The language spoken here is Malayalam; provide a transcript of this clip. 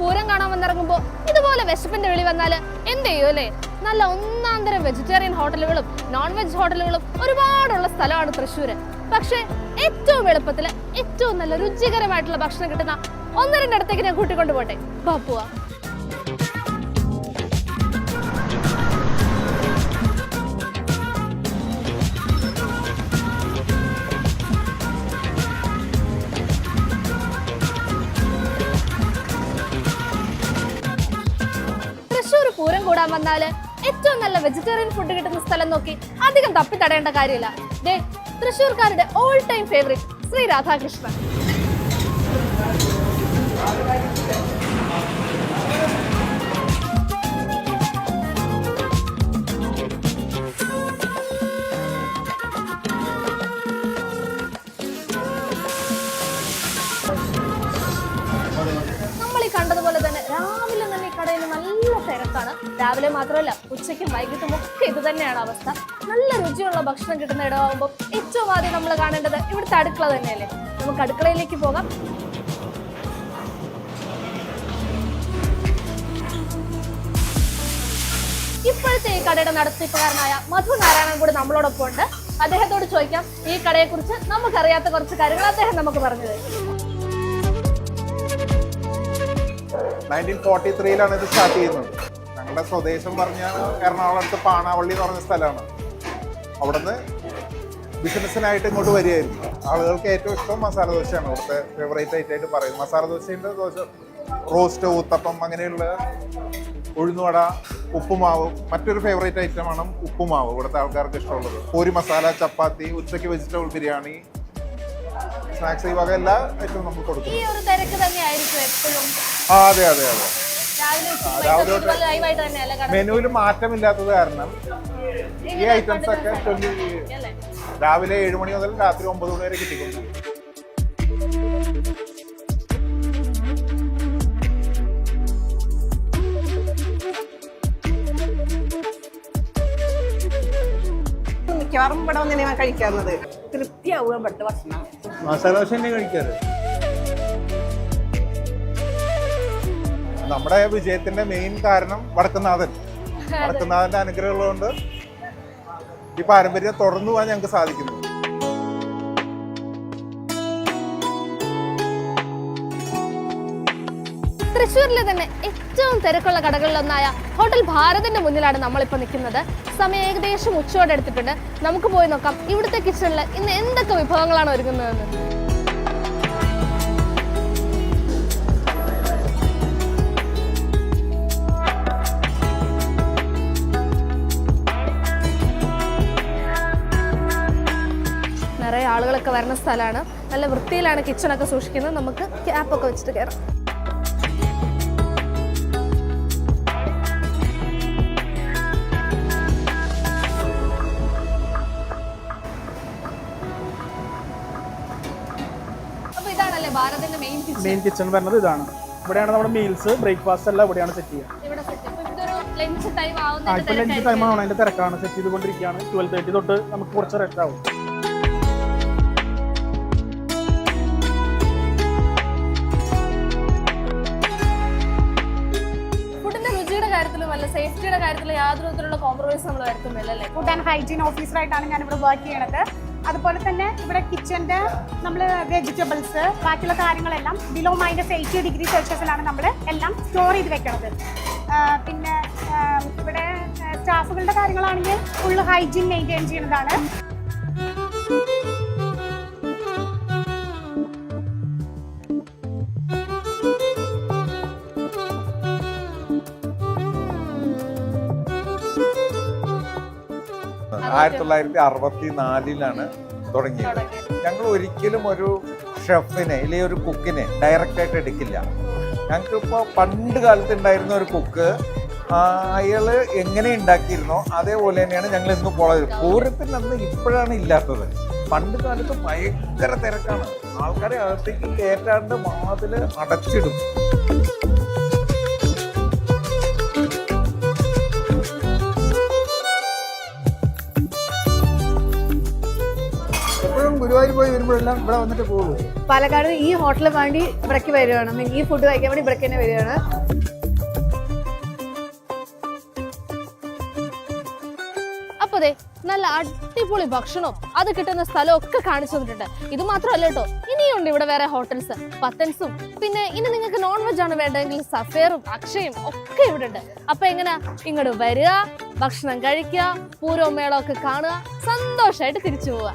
പൂരം കാണാൻ വന്നിറങ്ങുമ്പോ ഇതുപോലെ വിശപ്പിന്റെ വിളി വന്നാൽ എന്ത് ചെയ്യും അല്ലേ? നല്ല ഒന്നാന്തരം വെജിറ്റേറിയൻ ഹോട്ടലുകളും നോൺ വെജ് ഹോട്ടലുകളും ഒരുപാടുള്ള സ്ഥലമാണ് തൃശ്ശൂര്. പക്ഷേ ഏറ്റവും എളുപ്പത്തിൽ ഏറ്റവും നല്ല രുചികരമായിട്ടുള്ള ഭക്ഷണം കിട്ടുന്ന ഒന്ന് രണ്ടിടത്തേക്ക് ഞാൻ കൂട്ടിക്കൊണ്ടു പോട്ടെ. പോവാ പൂരം വന്നാൽ ഏറ്റവും നല്ല വെജിറ്റേറിയൻ ഫുഡ് കിട്ടുന്ന സ്ഥലം നോക്കി അധികം തപ്പി തടയേണ്ട കാര്യമില്ല. ദേ തൃശ്ശൂർക്കാരുടെ all time favourite Shri Radhakrishnan. തിരക്കാണ് രാവിലെ മാത്രമല്ല ഉച്ചയ്ക്കും വൈകിട്ടും ഒക്കെ ഇത് തന്നെയാണ് അവസ്ഥ. നല്ല രുചിയുള്ള ഭക്ഷണം കിട്ടുന്ന ഇടമാകുമ്പോൾ ഏറ്റവും ആദ്യം നമ്മൾ കാണേണ്ടത് ഇവിടുത്തെ അടുക്കള തന്നെയല്ലേ? നമുക്ക് അടുക്കളയിലേക്ക് പോകാം. ഇപ്പോഴത്തെ ഈ കടയുടെ നടത്തിപ്പുകാരനായ മധു നാരായണൻ കൂടി നമ്മളോടൊപ്പം ഉണ്ട്. അദ്ദേഹത്തോട് ചോദിക്കാം ഈ കടയെ കുറിച്ച് നമുക്കറിയാത്ത കുറച്ച് കാര്യങ്ങൾ അദ്ദേഹം നമുക്ക് പറഞ്ഞു തരും. നയന്റീൻ ഫോർട്ടി ത്രീയിലാണ് ഇത് സ്റ്റാർട്ട് ചെയ്യുന്നത്. ഞങ്ങളുടെ സ്വദേശം പറഞ്ഞാൽ എറണാകുളത്ത് പാണാവള്ളി എന്ന് പറഞ്ഞ സ്ഥലമാണ്. അവിടുന്ന് ബിസിനസ്സിനായിട്ട് ഇങ്ങോട്ട് വരികയായിരുന്നു. ആളുകൾക്ക് ഏറ്റവും ഇഷ്ടം മസാല ദോശയാണ്. അവിടുത്തെ ഫേവറേറ്റ് ആയിട്ട് പറയും മസാല ദോശയുടെ ദോശ റോസ്റ്റ് ഊത്തപ്പം അങ്ങനെയുള്ള ഉഴുന്നുവട ഉപ്പുമാവ് മറ്റൊരു ഫേവറേറ്റ് ഐറ്റമാണ് ഉപ്പുമാവ്. ഇവിടുത്തെ ആൾക്കാർക്ക് ഇഷ്ടമുള്ളത്. പൂരി മസാല ചപ്പാത്തി ഉച്ചയ്ക്ക് വെജിറ്റബിൾ ബിരിയാണി സ്നാക്സ് ഈ വക എല്ലാ ഐറ്റവും നമുക്ക് കൊടുക്കും. ആ അതെ അതെ അതെ. മെനുവിൽ മാറ്റമില്ലാത്തത് കാരണം ഈ ഐറ്റംസ് ഒക്കെ രാവിലെ ഏഴ് മണി മുതൽ രാത്രി ഒമ്പത് മണി വരെ കിട്ടിക്കൊണ്ടിരിക്കും. മിക്കവാറും ഇവിടെ വന്ന് ഞാൻ കഴിക്കാറുള്ളത്. തൃപ്തിയാവുക ഇവിടുത്തെ ഭക്ഷണം. മസാല ദോശ തന്നെ കഴിക്കാറ്. നമ്മുടെ വിജയത്തിന്റെ മെയിൻ കാരണം വടക്കുന്നാഥൻ. വടക്കുന്നാഥന്റെ അനുഗ്രഹം ഉള്ളതുകൊണ്ട് ഈ പാരമ്പര്യം തുടർന്നു പോകാൻ ഞങ്ങൾക്ക് സാധിക്കുന്നു. തൃശ്ശൂരിലെ തന്നെ ഏറ്റവും തിരക്കുള്ള കടകളിലൊന്നായ ഹോട്ടൽ ഭാരതിന്റെ മുന്നിലാണ് നമ്മളിപ്പോൾ നിൽക്കുന്നത്. സമയം ഏകദേശം ഉച്ചയോടെ എടുത്തിട്ടുണ്ട്. നമുക്ക് പോയി നോക്കാം. ഇവിടുത്തെ കിച്ചണിൽ ഇന്ന് എന്തൊക്കെ വിഭവങ്ങളാണ് ഒരുങ്ങുന്നതെന്ന്. ആളുകളൊക്കെ വരുന്ന സ്ഥലമാണ്. നല്ല വൃത്തിയിലാണ് കിച്ചണൊക്കെ സൂക്ഷിക്കുന്നത്. നമുക്ക് ക്യാപ്പൊക്കെ വെച്ചിട്ട് കയറാം മെയിൻ കിച്ചൺ വരുന്നത് ഇതാണ്. ഇവിടെയാണ് നമ്മുടെ മീൽസ് ബ്രേക്ക്ഫാസ്റ്റ് എല്ലാം ഇവിടെയാണ് സെറ്റ് ചെയ്യുക. ലഞ്ച് ടൈം ആ ആവുന്നതിന്റെ ഇപ്പൊ ലഞ്ച് തിരക്കായിരിക്കും. ടൈമാണ് അതിന്റെ തിരക്കാണ്. സെറ്റ് ചെയ്തുകൊണ്ടിരിക്കുകയാണ്. ട്വൽവ് തേർട്ടി തൊട്ട് നമുക്ക് കുറച്ച് റെസ്റ്റ് ആവും. കാര്യത്തിലും അല്ല സേഫ്റ്റിയുടെ കാര്യത്തിൽ യാതൊരു വിധത്തിലുള്ള കോംപ്രമൈസ് നമ്മൾ വരുത്തുന്നില്ല അല്ലേ? ഫുഡ് ആൻഡ് ഹൈജീൻ ഓഫീസറായിട്ടാണ് ഞാൻ ഇവിടെ വർക്ക് ചെയ്യണത്. അതുപോലെ തന്നെ ഇവിടെ കിച്ചന്റെ നമ്മൾ വെജിറ്റബിൾസ് ബാക്കിയുള്ള കാര്യങ്ങളെല്ലാം ബിലോ മൈനസ് എയ്റ്റി ഡിഗ്രി സെൽഷ്യസിലാണ് നമ്മൾ എല്ലാം സ്റ്റോർ ചെയ്ത് വെക്കുന്നത് പിന്നെ ഇവിടെ സ്റ്റാഫുകളുടെ കാര്യങ്ങളാണെങ്കിൽ ഫുൾ ഹൈജീൻ മെയിന്റെയിൻ ചെയ്യുന്നതാണ്. ആയിരത്തി തൊള്ളായിരത്തി അറുപത്തി നാലിലാണ് തുടങ്ങിയത്. ഞങ്ങൾ ഒരിക്കലും ഒരു ഷെഫിനെ അല്ലെങ്കിൽ ഒരു കുക്കിനെ ഡയറക്റ്റ് ആയിട്ട് എടുക്കില്ല. ഞങ്ങൾക്കിപ്പോൾ പണ്ട് കാലത്ത് ഉണ്ടായിരുന്ന ഒരു കുക്ക് അയാൾ എങ്ങനെ ഉണ്ടാക്കിയിരുന്നോ അതേപോലെ തന്നെയാണ് ഞങ്ങൾ ഇന്ന് പോളത് പൂരത്തിന് അന്ന് ഇപ്പോഴാണ് ഇല്ലാത്തത്. പണ്ട് കാലത്ത് ഭയങ്കര തിരക്കാണ്. ആൾക്കാരെ അകത്തേക്ക് കയറ്റാണ്ട് വാതിൽ അടച്ചിടും. എപ്പോഴും ഒരു ഗുരുവായൂർ പോയി വരുമ്പോഴെല്ലാം ഇവിടെ വന്നിട്ട് പോകും പാലക്കാട് ഈ ഹോട്ടലിൽ വേണ്ടി ഇവിടേക്ക് വരികയാണ്. ഈ ഫുഡ് കഴിക്കാൻ വേണ്ടി ഇവിടേക്ക് തന്നെ വരികയാണ്. അപ്പൊ ദേ നല്ല അടിപൊളി ഭക്ഷണവും അത് കിട്ടുന്ന സ്ഥലവും ഒക്കെ കാണിച്ചു തന്നിട്ടുണ്ട്. ഇത് മാത്രമല്ല കേട്ടോ ഇനിയുണ്ട് ഇവിടെ വേറെ ഹോട്ടൽസ്. പത്തൻസും പിന്നെ ഇനി നിങ്ങൾക്ക് നോൺ വെജ് ആണ് വേണ്ടതെങ്കിൽ സഫേറും അക്ഷയും ഒക്കെ ഇവിടെ ഉണ്ട്. അപ്പൊ എങ്ങനെ? ഇങ്ങോട്ട് വരിക ഭക്ഷണം കഴിക്കുക പൂരവും മേളമൊക്കെ കാണുക സന്തോഷമായിട്ട് തിരിച്ചു പോവുക.